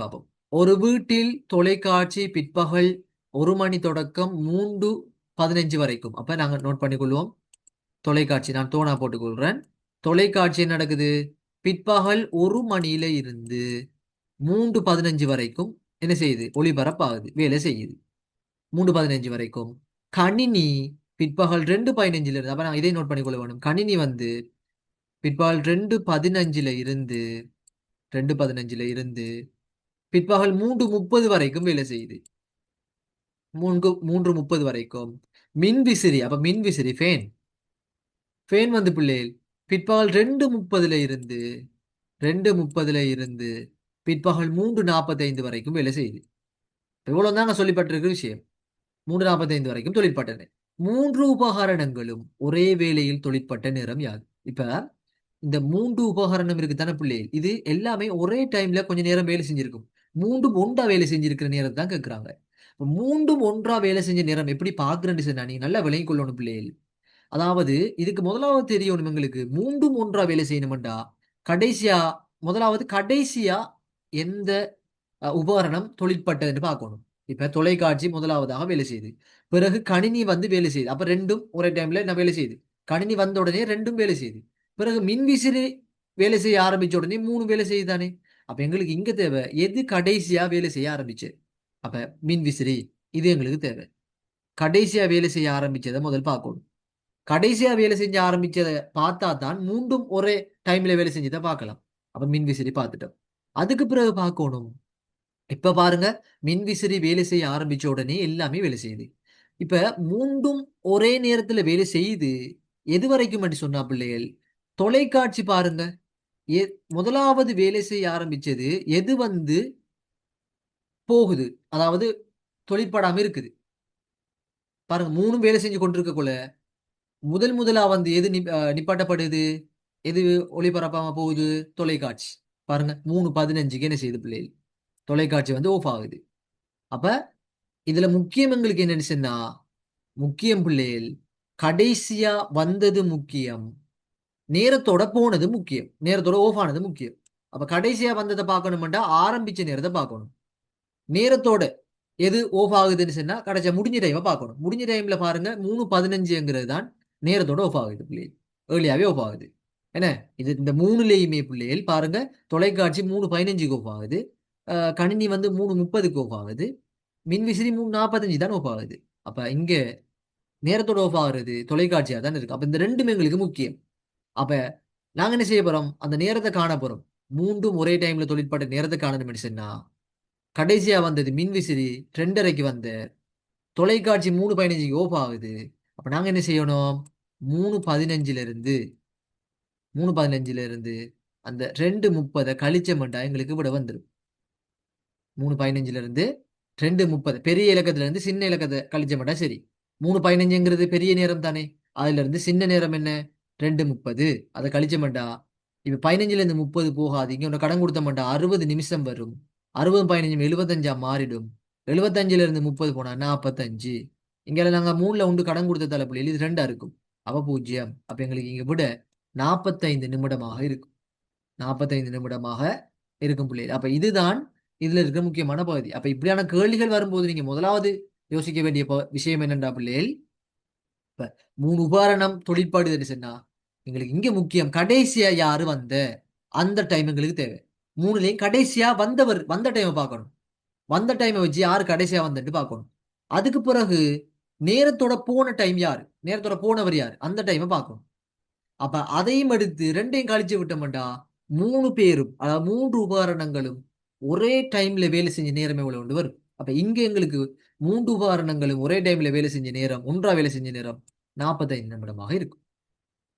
பார்ப்போம் ஒரு வீட்டில் தொலைக்காட்சி பிற்பகல் ஒரு மணி தொடக்கம் மூன்று பதினஞ்சு வரைக்கும். அப்ப நாங்க நோட் பண்ணிக்கொள்வோம். தொலைக்காட்சி நான் தோணா போட்டுக்கொள்றேன். தொலைக்காட்சி என்ன நடக்குது? பிற்பகல் ஒரு மணியில இருந்து மூன்று பதினஞ்சு வரைக்கும் என்ன செய்யுது? ஒளிபரப்பாகுது. வேலை செய்யுது. மூன்று பதினஞ்சு வரைக்கும். கணினி பிற்பகல் ரெண்டு பதினஞ்சுல இருந்து அப்ப நான் இதை நோட் பண்ணிக்கொள்ள வேணும் கணினி வந்து பிற்பகல் ரெண்டு பதினஞ்சுல இருந்து ரெண்டு பதினஞ்சுல இருந்து பிற்பகல் மூன்று முப்பது வரைக்கும் வேலை செய்யுது மூன்று மூன்று முப்பது வரைக்கும். மின் விசிறி அப்ப மின் விசிறி ஃபேன் ஃபேன் வந்து பிள்ளைகள் பிற்பகல் ரெண்டு முப்பதுல இருந்து ரெண்டு முப்பதுல இருந்து பிற்பகல் மூன்று நாற்பத்தைந்து வரைக்கும் வேலை செய்யுது இவ்வளவு தாங்க சொல்லிப்பட்டிருக்கிற விஷயம். மூன்று நாற்பத்தைந்து வரைக்கும் தொழிற்பட்டன மூன்று உபகரணங்களும் ஒரே வேளையில் தொழிற்பட்ட நேரம் யாது. இப்ப இந்த மூன்று உபகரணம் இருக்குதான பிள்ளைகள்? இது எல்லாமே ஒரே டைம்ல கொஞ்ச நேரம் வேலை செஞ்சிருக்கும். மூன்றும் ஒன்றா வேலை செஞ்சிருக்கிற நேரம் தான் கேட்குறாங்க மூன்றும் ஒன்றா வேலை செஞ்ச நேரம் எப்படி பார்க்குறேன்னு சொன்னா நீ நல்லா விளங்கி கொள்ளணும் பிள்ளைகள் அதாவது இதுக்கு முதலாவது தெரியணும் எங்களுக்கு. மூன்றும் ஒன்றா வேலை செய்யணும்டா கடைசியா முதலாவது கடைசியா எந்த உபகரணம் தொழிற்பட்டதுன்னு பார்க்கணும். இப்ப தொலைக்காட்சி முதலாவதாக வேலை செய்யுது. பிறகு கணினி வந்து வேலை செய்யுது. அப்ப ரெண்டும் ஒரே டைம்ல நான் வேலை செய்யுது. கணினி வந்த உடனே ரெண்டும் வேலை செய்யுது. பிறகு மின்விசிறி வேலை செய்ய ஆரம்பிச்ச உடனே மூணு வேலை செய்யுதானே அப்ப எங்களுக்கு இங்க தேவை. எது கடைசியா வேலை செய்ய ஆரம்பிச்சு அப்ப மின்விசிறி இது எங்களுக்கு தேவை. கடைசியா வேலை செய்ய ஆரம்பிச்சதை முதல் பார்க்கணும். கடைசியா வேலை செஞ்ச ஆரம்பிச்சதை பார்த்தா தான் மீண்டும் ஒரே டைம்ல வேலை செஞ்சதை பார்க்கலாம். அப்ப மின்விசிறி பார்த்துட்டோம். அதுக்கு பிறகு பார்க்கணும். இப்ப பாருங்க மின் விசிறி வேலை செய்ய ஆரம்பிச்ச உடனே எல்லாமே வேலை செய்யுது. இப்ப மூன்றும் ஒரே நேரத்துல வேலை செய்யுது எது வரைக்கும் அப்படி சொன்னா பிள்ளைகள்? தொலைக்காட்சி பாருங்க. எ- முதலாவது வேலை செய்ய ஆரம்பிச்சது எது வந்து போகுது. அதாவது தொழிற்படாம இருக்குது. பாருங்க மூணும் வேலை செஞ்சு கொண்டிருக்கக்குள்ள முதல் முதலா வந்து எது நிப்- நிப்பாட்டப்படுது? எது ஒளிபரப்பாம போகுது? தொலைக்காட்சி. பாருங்க மூணு பதினஞ்சுக்கு என்ன செய்யுது பிள்ளைகள்? தொலைக்காட்சி வந்து ஆஃப் ஆகுது. அப்ப இதுல முக்கியம் எங்களுக்கு என்னன்னு சொன்னா முக்கியம் பிள்ளைகள் கடைசியா வந்தது முக்கியம். நேரத்தோட போனது முக்கியம். நேரத்தோட ஓஃப் ஆனது முக்கியம். அப்ப கடைசியா வந்ததை பார்க்கணும்டா ஆரம்பிச்ச நேரத்தை பார்க்கணும். நேரத்தோட எது ஓஃப் ஆகுதுன்னு சொன்னா கடைசியா முடிஞ்ச டைமை பார்க்கணும். முடிஞ்ச டைம்ல பாருங்க மூணு பதினஞ்சுங்கிறது தான் நேரத்தோட ஓஃப் ஆகுது பிள்ளைகள் ஏர்லியாவே ஓஃப் ஆகுது. என்ன? இது இந்த மூணுலேயுமே பிள்ளைகள் பாருங்க தொலைக்காட்சி மூணு பதினஞ்சுக்கு ஓஃப் ஆகுது. கணினி வந்து மூணு முப்பதுக்கு ஓஃப் ஆகுது. மின்விசிறி மூணு நாற்பத்தஞ்சு தான் ஓஃப் ஆகுது. அப்ப இங்க நேரத்தோட ஓஃப் ஆகுறது தொலைக்காட்சியா தான் இருக்கு. அப்ப இந்த ரெண்டுமே எங்களுக்கு முக்கியம். அப்ப நாங்க என்ன செய்ய போறோம்? அந்த நேரத்தை காண போறோம். மூன்றும் ஒரே டைம்ல தொழிற்பட்ட நேரத்தை காணணும் சொன்னா கடைசியா வந்தது மின்விசிறி ரெண்டரைக்கு வந்த தொலைக்காட்சி மூணு பதினஞ்சுக்கு ஓப் ஆகுது. அப்ப நாங்க என்ன செய்யணும்? மூணு பதினஞ்சுல இருந்து மூணு பதினஞ்சுல இருந்து அந்த ரெண்டு முப்பதை கழிச்சமெண்டா எங்களுக்கு விட வந்துடும் மூணு பதினஞ்சுல இருந்து ரெண்டு முப்பது பெரிய இலக்கத்துல இருந்து சின்ன இலக்கத்தை கழிச்சமெண்டா சரி. மூணு பதினஞ்சுங்கிறது பெரிய நேரம் தானே. அதுல இருந்து சின்ன நேரம் என்ன? ரெண்டு முப்பது. அதை கழிச்சோம்டா இப்போ பதினஞ்சுல இருந்து முப்பது போகாது இங்க ஒன்று கடன் கொடுத்தோம்டா அறுபது நிமிஷம் வரும். அறுபது பதினஞ்சு எழுபத்தஞ்சா மாறிடும். எழுபத்தஞ்சிலேருந்து முப்பது போனால் நாற்பத்தஞ்சு இங்கே நாங்கள் மூணில் உண்டு கடன் கொடுத்த தலைப்புல இது ரெண்டாக இருக்கும். அவ பூஜ்ஜியம். அப்போ எங்களுக்கு இங்கே விட நாற்பத்தைந்து நிமிடமாக இருக்கும். நாற்பத்தைந்து நிமிடமாக இருக்கும் பிள்ளைகள் அப்போ இதுதான் இதில் இருக்கிற முக்கியமான பகுதி. அப்போ இப்படியான கேள்விகள் வரும்போது நீங்கள் முதலாவது யோசிக்க வேண்டிய ப- விஷயம் என்னென்றா பிள்ளைகள் இப்போ மூணு உபகரணம் தொழிற்பாடுதுன்னு சொன்னா எங்களுக்கு இங்க முக்கியம். கடைசியா யாரு வந்த? அந்த டைம் எங்களுக்கு தேவை. மூணுலையும் கடைசியா வந்தவர் வந்த டைமை பார்க்கணும். வந்த டைமை வச்சு யாரு கடைசியா வந்துட்டு பார்க்கணும். அதுக்கு பிறகு நேரத்தோட போன டைம் யாரு? நேரத்தோட போனவர் யாரு? அந்த டைமை பார்க்கணும். அப்ப அதையும் எடுத்து ரெண்டையும் கழிச்சு விட்டோம்டா மூணு பேரும் அதாவது மூன்று உபகரணங்களும் ஒரே டைம்ல வேலை செஞ்ச நேரம் எவ்வளவு கொண்டு வரும்? அப்ப இங்க எங்களுக்கு மூன்று உபகரணங்களும் ஒரே டைம்ல வேலை செஞ்ச நேரம் ஒன்றா வேலை செஞ்ச நேரம் நாற்பத்தைந்து நிமிடமாக இருக்கும்.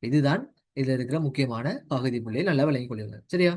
இதுதான் இதுல இருக்கிற முக்கியமான பகுதி புள்ளியை நல்லா விளங்கிக் கொள்ளுங்கள். சரியா?